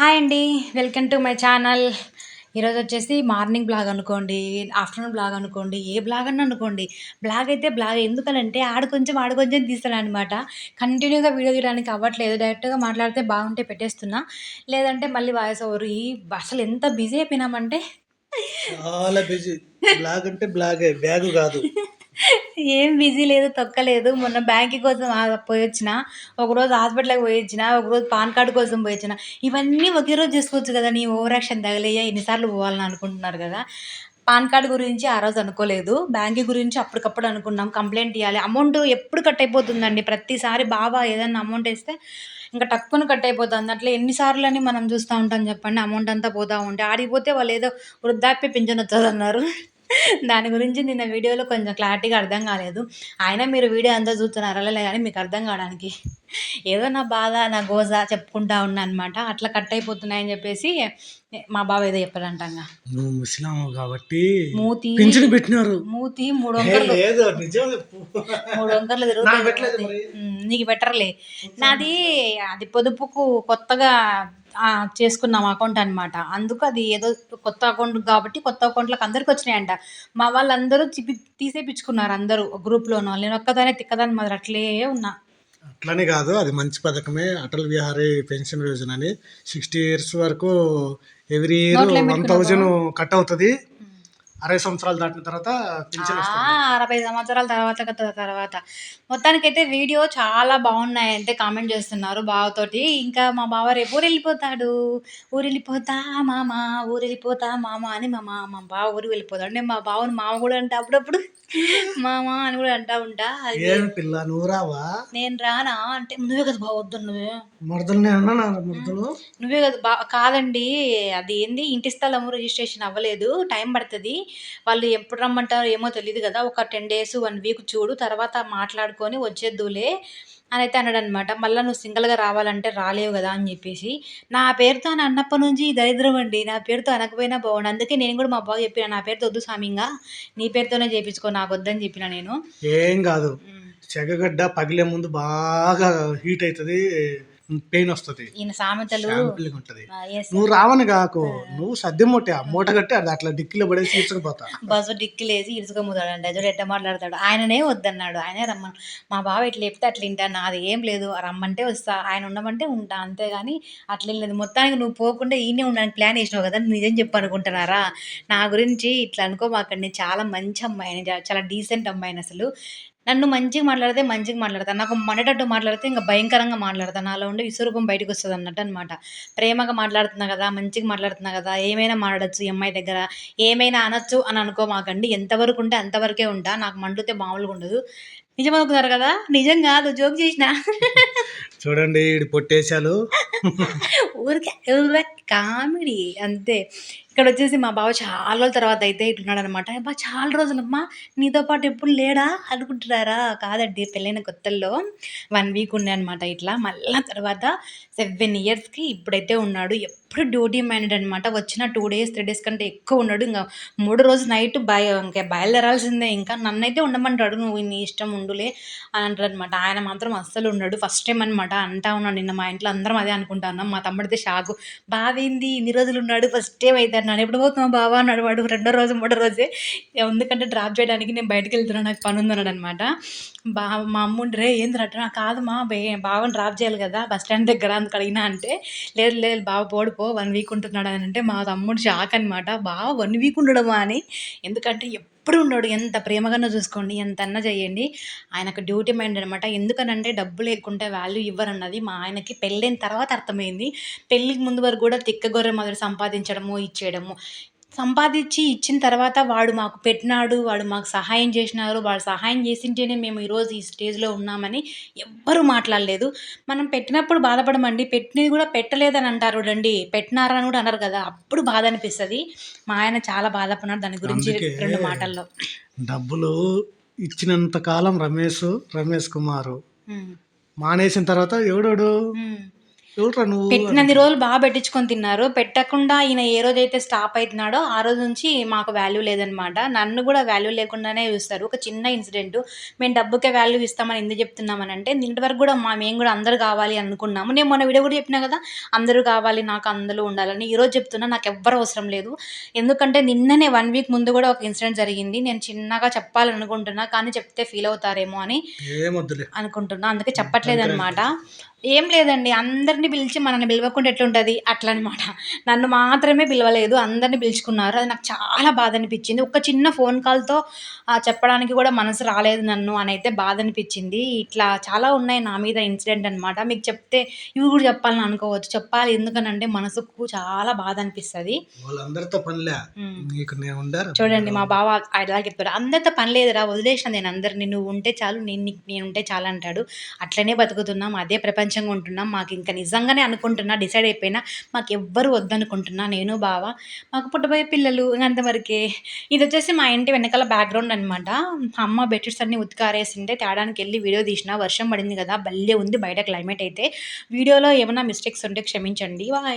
Hi అండి. Welcome to my channel. ఈరోజు వచ్చేసి మార్నింగ్ బ్లాగ్ అనుకోండి ఆఫ్టర్నూన్ బ్లాగ్ అనుకోండి ఏ బ్లాగ్ అని అనుకోండి. బ్లాగ్ అయితే బ్లాగ్ ఎందుకనంటే ఆడ కొంచెం ఆడ కొంచెం తీస్తాను అనమాట కంటిన్యూగా వీడియో తీయడానికి అవ్వట్లేదు. డైరెక్ట్గా మాట్లాడితే బాగుంటే పెట్టేస్తున్నా. లేదంటే మళ్ళీ వాయిస్ ఓవర్. ఈ అసలు ఎంత బిజీ అయిపోయినామంటే. చాలా బిజీ. బ్లాగ్ అంటే బ్లాగే బ్యాగ్ కాదు. ఏం బిజీ లేదు తొక్కలేదు. మొన్న బ్యాంక్ కోసం పోయి వచ్చిన. ఒకరోజు హాస్పిటల్కి పోయి వచ్చిన. ఒకరోజు పాన్ కార్డు కోసం పోయి వచ్చిన. ఇవన్నీ ఒకే రోజు చేసుకోవచ్చు కదా. నీ ఓవర్ యాక్షన్ తగలేయ? ఎన్నిసార్లు పోవాలని అనుకుంటున్నారు కదా. పాన్ కార్డు గురించి ఆ రోజు అనుకోలేదు. బ్యాంక్ గురించి అప్పటికప్పుడు అనుకున్నాం. కంప్లైంట్ ఇవ్వాలి అమౌంట్ ఎప్పుడు కట్ అయిపోతుందండి? ప్రతిసారి బాబా ఏదైనా అమౌంట్ వేస్తే ఇంకా టక్కున కట్ అయిపోతుంది. అట్లా ఎన్నిసార్లు అని మనం చూస్తూ ఉంటాం చెప్పండి. అమౌంట్ అంతా పోతూ ఉంటే. ఆడిపోతే వాళ్ళు ఏదో వృద్ధాప్య పింఛన్ వచ్చేదన్నారు. దాని గురించి నిన్న వీడియోలో కొంచెం క్లారిటీగా అర్థం కాలేదు. అయినా మీరు వీడియో అంతా చూస్తున్నారు? అలా కానీ మీకు అర్థం కావడానికి. ఏదో నా బాధ నా గోజ చెప్పుకుంటా ఉన్నా అనమాట అట్లా కట్ అయిపోతున్నాయని చెప్పేసి మా బావ ఏదో చెప్పారంటంగా నువ్వు ముస్లాం కాబట్టి మూతి పింఛను పెట్టినారు. మూతి మూడు వంకర్లు. మూడు వంకర్లు తిరుగుతాయి. నీకు బెటర్లే నాది అది పొదుపుకు కొత్తగా చేసుకున్నాం అకౌంట్ అన్నమాట. అందుకు అది ఏదో కొత్త అకౌంట్ కాబట్టి కొత్త అకౌంట్లకు అందరికి వచ్చినాయంట. మా వాళ్ళందరూ చిపి తీసేపించుకున్నారు అందరూ గ్రూప్లోనూ నేను ఒక్కదానే తిక్కదాని మాదిరి అట్లే ఉన్నా. అట్లనే కాదు అది మంచి పథకమే. అటల్ బిహారీ పెన్షన్ యోజన అని. సిక్స్టీ ఇయర్స్ వరకు every year one? Thousand cut అవుతుంది. అరవై సంవత్సరాలు దాటిన తర్వాత పింఛన్ అరవై సంవత్సరాల తర్వాత తర్వాత. మొత్తానికైతే వీడియో చాలా బాగున్నాయి అంటే కామెంట్ చేస్తున్నారు బావతోటి. ఇంకా మా బావ రేపు ఊరు వెళ్ళిపోతాడు ఊరు వెళ్ళిపోతా మామ ఊరు వెళ్ళిపోతా మామ అని మా మా మా బావ ఊరు వెళ్ళిపోతాడు. నేను మా బావని మామ కూడా అంటా అప్పుడప్పుడు. మామ అని కూడా అంటా ఉంటా. పిల్ల నువ్వు రావా? నేను రానా? అంటే నువ్వే కదా బావ వద్దు నువ్వే. మరదలు? నువ్వే కదా బా కాదండి. అది ఏంది? ఇంటి స్థలము రిజిస్ట్రేషన్ అవ్వలేదు. టైం పడుతుంది. వాళ్ళు ఎప్పుడు రమ్మంటారో ఏమో తెలియదు కదా. ఒక టెన్ డేస్ వన్ వీక్ చూడు తర్వాత మాట్లాడుకొని వచ్చేద్దులే అని అయితే అన్నాడు అనమాట మళ్ళీ నువ్వు సింగిల్గా రావాలంటే రాలేవు కదా అని చెప్పేసి. నా పేరుతో అని అన్నప్పటి నుంచి దరిద్రం అండి. నా పేరుతో అనకపోయినా బాగుండు. అందుకే నేను కూడా మా బాగా చెప్పిన నా పేరుతో వద్దు స్వామింగా నీ పేరుతోనే చేయించుకో నాకు వద్దని చెప్పిన నేను. ఏం కాదు. చెగగడ్డ పగిలే ముందు బాగా హీట్ అవుతుంది. పెయిన్ వస్తుంది. ఈయన సామెతలు ఉంటది. నువ్వు రావని కాకు. నువ్వు సద్యం మొట్టే. ఆ మూట కట్టి అది అట్లా డిక్కిలో పడేసి తీసుకుపోతా బస్సు డిక్కిలేసి ఇరుచుకోముతాడంట చూడు ఎట్ట మాట్లాడతాడు. ఆయననే వద్దన్నాడు. ఆయనే రమ్మను. మా బావ ఇట్లా చెప్తే అట్లా వింటా నాది ఏం లేదు. రమ్మంటే వస్తా. ఆయన ఉండమంటే ఉంటా. అంతేగాని అట్లా లేదు. మొత్తానికి నువ్వు పోకుండా ఈయనే ఉండడానికి ప్లాన్ వేసినావు కదా. నిజం చెప్పు అనుకుంటున్నారా? నా గురించి ఇట్లా అనుకోమాకండి. నేను చాలా మంచి అమ్మాయిని చా- చాలా డీసెంట్ అమ్మాయిని అసలు. నన్ను మంచిగా మాట్లాడితే మంచిగా మాట్లాడతాను నాకు మండేటట్టు మాట్లాడితే ఇంకా భయంకరంగా మాట్లాడతాను నాలో ఉండే విశ్వరూపం బయటకు వస్తుంది అన్నట్టు అనమాట ప్రేమగా మాట్లాడుతున్నా కదా మంచిగా మాట్లాడుతున్నా కదా ఏమైనా మాట్లాడచ్చు ఈ అమ్మాయి దగ్గర. ఏమైనా అనొచ్చు అని అనుకోమాకండి ఎంతవరకు ఉంటే అంతవరకే ఉంటా. నాకు మండితే మామూలుగా ఉండదు. నిజం అనుకున్నారు కదా? నిజం కాదు. జోక్ చేసిన. చూడండి పొట్టేశాలు ఊరికే ఊరికే కామెడీ. అంతే. ఇక్కడ వచ్చేసి మా బావ చాలా రోజుల తర్వాత అయితే ఇట్లున్నాడు అనమాట బా చాలా రోజులమ్మా నీతో పాటు ఎప్పుడు లేడా అనుకుంటున్నారా? కాదండి పెళ్ళైన కొత్తల్లో వన్ వీక్ ఉండే అనమాట ఇట్లా. మళ్ళా తర్వాత సెవెన్ ఇయర్స్కి ఇప్పుడైతే ఉన్నాడు. ఎప్పుడు డ్యూటీ మైండెడ్ అనమాట వచ్చిన టూ డేస్ త్రీ డేస్ కంటే ఎక్కువ ఉన్నాడు ఇంకా మూడు రోజు నైట్ బయ ఇంకా బయలుదేరాల్సిందే. ఇంకా నన్నైతే ఉండమంటాడు. నువ్వు నీ ఇష్టం ఉండులే అని అంటాడు అనమాట ఆయన మాత్రం అస్సలు ఉండడు. ఫస్ట్ టైం అనమాట అంటా ఉన్నాడు. నిన్న మా ఇంట్లో అందరం అదే అనుకుంటా మా తమ్ముడితే షాకు. బావేంది ఇన్ని రోజులు ఉన్నాడు. ఫస్ట్ టైం అయితే అన్నాడు. ఎప్పుడు పోతున్నావు బావా? అన్నాడు వాడు. రెండో రోజు మూడో రోజే. ఎందుకంటే డ్రాప్ చేయడానికి నేను బయటకు వెళ్తున్నాను నాకు పని ఉందన్నాడు అనమాట బా మా అమ్మ రే ఏంది అంటే "నాకు కాదు మా బే బావని డ్రాప్ చేయాలి కదా. బస్ స్టాండ్ దగ్గర అందుకు అడిగినా అంటే లేదు లేదు బావ పోడిపో వన్ వీక్ ఉంటున్నాడు అని అంటే మా తమ్ముడు షాక్ అనమాట బాగా వన్ వీక్ ఉండడమా అని? ఎందుకంటే ఎప్పుడు ఉండడు. ఎంత ప్రేమగానో చూసుకోండి ఎంత అన్నా చేయండి. ఆయనకు డ్యూటీ మైండ్ అనమాట ఎందుకనంటే డబ్బు లేకుంటే వాల్యూ ఇవ్వరన్నది మా ఆయనకి పెళ్ళైన తర్వాత అర్థమైంది. పెళ్ళికి ముందు వరకు కూడా తిక్క గొర్రె మొదలు సంపాదించడము ఇచ్చేయడము. సంపాదించి ఇచ్చిన తర్వాత వాడు మాకు పెట్టినాడు వాడు మాకు సహాయం చేసినారు వాడు సహాయం చేసింటేనే మేము ఈరోజు ఈ స్టేజ్లో ఉన్నామని ఎవ్వరూ మాట్లాడలేదు. మనం పెట్టినప్పుడు బాధపడమండి. పెట్టినది కూడా పెట్టలేదని అంటారు రండి పెట్టినారని కూడా అన్నారు కదా. అప్పుడు బాధ అనిపిస్తుంది. మా ఆయన చాలా బాధపడినాడు దాని గురించి రెండు మాటల్లో. డబ్బులు ఇచ్చినంత కాలం రమేష్ రమేష్ కుమారు మానేసిన తర్వాత ఎవడోడు. ఎవరురా నువ్వు పెట్టినన్ని రోజులు బాగా పెట్టించుకొని తిన్నారు. పెట్టకుండా ఈయన ఏ రోజైతే స్టాప్ అవుతున్నాడో ఆ రోజు నుంచి మాకు వాల్యూ లేదనమాట నన్ను కూడా వాల్యూ లేకుండానే చూస్తారు. ఒక చిన్న ఇన్సిడెంట్ మేము డబ్బుకే వాల్యూ ఇస్తామని ఎందుకు చెప్తున్నామని అంటే ఇంటి వరకు కూడా మా మేము కూడా అందరూ కావాలి అనుకున్నాము. నేను మొన్న వీడియో కూడా చెప్పినా కదా అందరూ కావాలి నాకు అందరూ ఉండాలని. ఈరోజు చెప్తున్నా నాకు ఎవ్వరు అవసరం లేదు. ఎందుకంటే నిన్ననే వన్ వీక్ ముందు కూడా ఒక ఇన్సిడెంట్ జరిగింది. నేను చిన్నగా చెప్పాలనుకుంటున్నా కానీ చెప్తే ఫీల్ అవుతారేమో అని అనుకుంటున్నా. అందుకే చెప్పట్లేదు అనమాట ఏం లేదండి. అందరిని పిలిచి మనల్ని పిలవకుండా ఎట్లుంటుంది? అట్లా అనమాట నన్ను మాత్రమే పిలవలేదు అందరిని పిలుచుకున్నారు. అది నాకు చాలా బాధ అనిపించింది ఒక చిన్న ఫోన్ కాల్తో చెప్పడానికి కూడా మనసు రాలేదు నన్ను అని అయితే బాధ అనిపించింది ఇట్లా చాలా ఉన్నాయి నా మీద ఇన్సిడెంట్ అనమాట మీకు చెప్తే ఇవి కూడా చెప్పాలని అనుకోవచ్చు. చెప్పాలి ఎందుకనంటే మనసుకు చాలా బాధ అనిపిస్తుంది చూడండి మా బావ అలాగే చెప్తాడు అందరితో పని లేదురా వదిలేసిన నేను అందరిని. నువ్వు ఉంటే చాలు నేను నేను ఉంటే చాలు అంటాడు. అట్లనే బతుకుతున్నాం అదే ప్రపంచంగా ఉంటున్నాం. మాకు ఇంకా నిజంగానే అనుకుంటున్నా డిసైడ్ అయిపోయినా మాకు ఎవ్వరు వద్దనుకుంటున్నా. నేను బావ మాకు పుట్టబోయే పిల్లలు అంతవరకే ఇది వచ్చేసి మా ఇంటి వెనకాల బ్యాక్గ్రౌండ్ అనమాట అమ్మ బెడ్షీట్స్ అన్ని ఉతికారేసింటే తేడానికి వెళ్ళి వీడియో తీసిన వర్షం పడింది కదా భలే ఉంది బయట క్లైమేట్ అయితే. వీడియోలో ఏమైనా మిస్టేక్స్ ఉంటే క్షమించండి. బాయ్